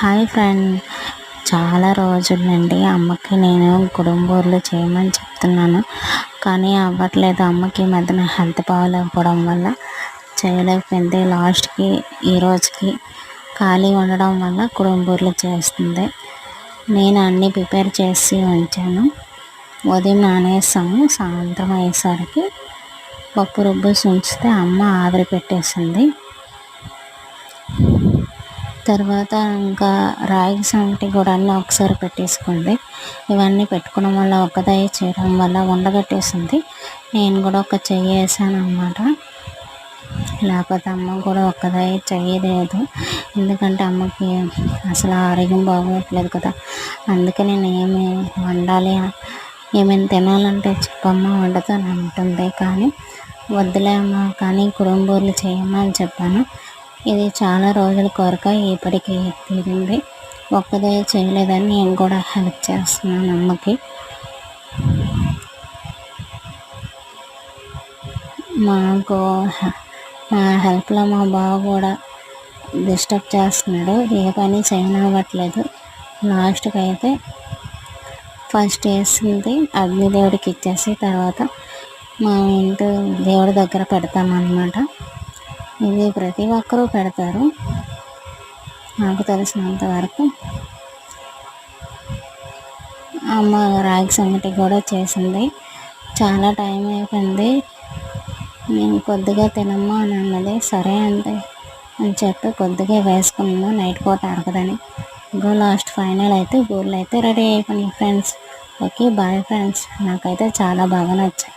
Hi friend. చాలా రోజుల నుండి అమ్మకి నేను కుడుంబూర్లు చేయమని చెప్తున్నాను. కానీ అవ్వట్లేదు. అమ్మకి మధ్యన హెల్త్ బాగోలేకపోవడం వల్ల చేయలేకపోయింది. లాస్ట్కి ఈ రోజుకి ఖాళీ ఉండడం వల్ల కుడుంబూర్లు చేస్తుంది. నేను అన్నీ ప్రిపేర్ చేసి ఉంచాను. ఉదయం నానేసాము. సాయంత్రం అయ్యేసరికి పప్పు రుబ్బు ఉంచితే అమ్మ ఆవిరి పెట్టేసింది. తర్వాత ఇంకా రాగి సంగటి కూడా అన్నీ ఒకసారి పెట్టేసుకోండి. ఇవన్నీ పెట్టుకోవడం వల్ల ఒకదాయి చేయడం వల్ల ఉండగట్టేసింది నేను కూడా ఒక చెయ్యి వేసాను అనమాట లేకపోతే అమ్మ కూడా ఒక్కదాయి చెయ్యలేదు. ఎందుకంటే అమ్మకి అసలు ఆరోగ్యం బాగోట్లేదు కదా. అందుకే నేను ఏమి వండాలి ఏమైనా తినాలంటే చెప్పమ్మ వండుతాను అంటుంది కానీ వద్దులే అమ్మ కానీ కుడుంబూర్లు చేయమ్మా అని చెప్పాను. ఇది చాలా రోజుల కోరిక ఇప్పటికీ తీరింది. ఒక్కదే చేయలేదని నేను కూడా హెల్ప్ చేస్తున్నాను అమ్మకి. మాకు మా హెల్ప్లో మా బావ కూడా డిస్టర్బ్ చేస్తున్నాడు. ఏ పని చేయనివ్వట్లేదు. లాస్ట్కి అయితే ఫస్ట్ వేసింది. అగ్నిదేవుడికి ఇచ్చేసి తర్వాత మా ఇంటి దేవుడి దగ్గర పెడతామన్నమాట. ఇది ప్రతి ఒక్కరూ పెడతారు. నాకు తెలిసినంత వరకు అమ్మ రాగి సంగటి కూడా చేసింది. చాలా టైం అయిపోయింది. నేను కొద్దిగా తినమ్మా అని అన్నది. సరే అంటే అని చెప్పి కొద్దిగా వేసుకున్నాను. నైట్ పూట అరగదని. ఇంకో లాస్ట్ ఫైనల్ అయితే గోళ్ళు అయితే రెడీ అయిపోయినాయి ఫ్రెండ్స్. Okay bye friends. నాకైతే చాలా బాగా నచ్చాయి.